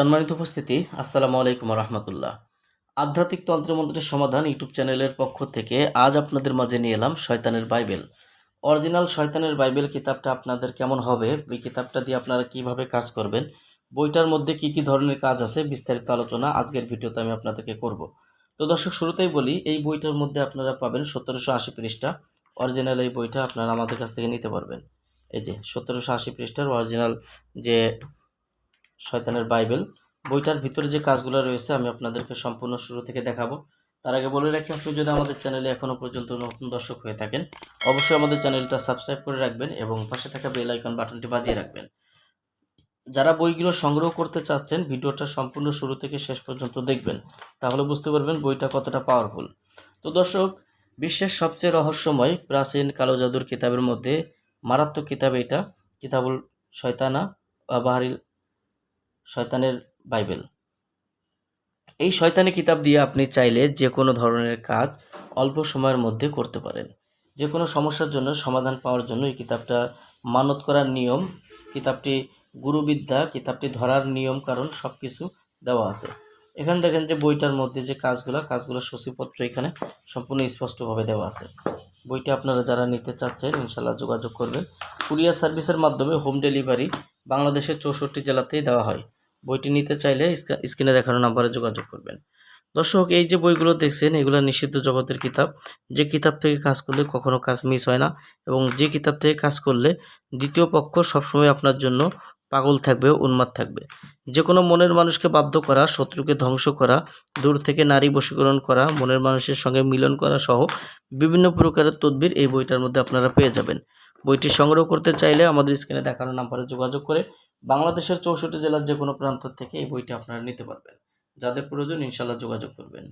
সম্মানিত উপস্থিতি, আসসালামু আলাইকুম রহমতুল্লাহ আধ্যাত্মিক তন্ত্রমন্ত্রের সমাধান ইউটিউব চ্যানেলের পক্ষ থেকে আজ আপনাদের মাঝে নিয়ে এলাম শয়তানের বাইবেল। অরিজিনাল শয়তানের বাইবেল কিতাবটা আপনাদের কেমন হবে, এই কিতাবটা দিয়ে আপনারা কীভাবে কাজ করবেন, বইটার মধ্যে কি কি ধরনের কাজ আছে, বিস্তারিত আলোচনা আজকের ভিডিওতে আমি আপনাদেরকে করব। তো দর্শক, শুরুতেই বলি, এই বইটার মধ্যে আপনারা পাবেন সতেরোশো আশি পৃষ্ঠা, অরিজিনাল এই বইটা আপনারা আমাদের কাছ থেকে নিতে পারবেন। এই যে, সতেরোশো আশি পৃষ্ঠার অরিজিনাল যে শয়তানের বাইবেল। বইটার ভিতরে যে কাজগুলো রয়েছে, আমি আপনাদেরকে সম্পূর্ণ শুরু থেকে দেখাবো। তার আগে বলে রাখি, আপনি যদি আমাদের চ্যানেলে এখনও পর্যন্ত নতুন দর্শক হয়ে থাকেন, অবশ্যই আমাদের চ্যানেলটা সাবস্ক্রাইব করে রাখবেন এবং পাশে থাকা বেল আইকন বাটনটি বাজিয়ে রাখবেন। যারা বইগুলো সংগ্রহ করতে চাচ্ছেন, ভিডিওটা সম্পূর্ণ শুরু থেকে শেষ পর্যন্ত দেখবেন। তাহলে বুঝতে পারবেন বইটা কতটা পাওয়ারফুল তো দর্শক, বিশ্বের সবচেয়ে রহস্যময়, প্রাচীন কালো জাদুর কিতাবের মধ্যে মারাত্মক কিতাব এটা কিতাবুল শয়তানা বাহারিল শয়তানের বাইবেল। এই শয়তানি কিতাব দিয়ে আপনি চাইলে যে কোনো ধরনের কাজ অল্প সময়ের মধ্যে করতে পারেন। যে কোনো সমস্যার জন্য সমাধান পাওয়ার জন্য এই কিতাবটা মানত করার নিয়ম, কিতাবটি গুরুবিদ্যা, কিতাবটি ধরার নিয়ম কারণ সব কিছু দেওয়া আছে। এখানে দেখেন যে বইটার মধ্যে যে কাজগুলো কাজগুলো সূচিপত্র এখানে সম্পূর্ণ স্পষ্টভাবে দেওয়া আছে। বইটা আপনারা যারা নিতে চাচ্ছেন ইনশাল্লাহ যোগাযোগ করবেন। কুরিয়ার সার্ভিসের মাধ্যমে হোম ডেলিভারি বাংলাদেশের চৌষট্টি জেলাতেই দেওয়া হয়। বইটি নিতে চাইলে স্ক্রা- স্ক্রিনে দেখানো নাম্বারে যোগাযোগ করবেন। দর্শক, এই যে বইগুলো দেখছেন, এগুলো নিষিদ্ধ জগতের কিতাব। যে কিতাব থেকে কাজ করলে কখনো কাজ মিস হয় না এবং যে কিতাব থেকে কাজ করলে দ্বিতীয় পক্ষ সবসময় আপনার জন্য পাগল থাকবে, উন্মাদ থাকবে। যে কোনো মনের মানুষকে বাধ্য করা, শত্রুকে ধ্বংস করা, দূর থেকে নারী বশীকরণ করা, মনের মানুষের সঙ্গে মিলন করা সহ বিভিন্ন প্রকারের তদবির এই বইটার মধ্যে আপনারা পেয়ে যাবেন। বইটি সংগ্রহ করতে চাইলে আমাদের স্ক্রিনে দেখানো নাম্বারে যোগাযোগ করে বাংলাদেশের চৌষট্টি জেলার যে কোনো প্রান্ত থেকে এই বইটি আপনারা নিতে পারবেন। যাদের প্রয়োজন, ইনশাল্লাহ যোগাযোগ করবেন।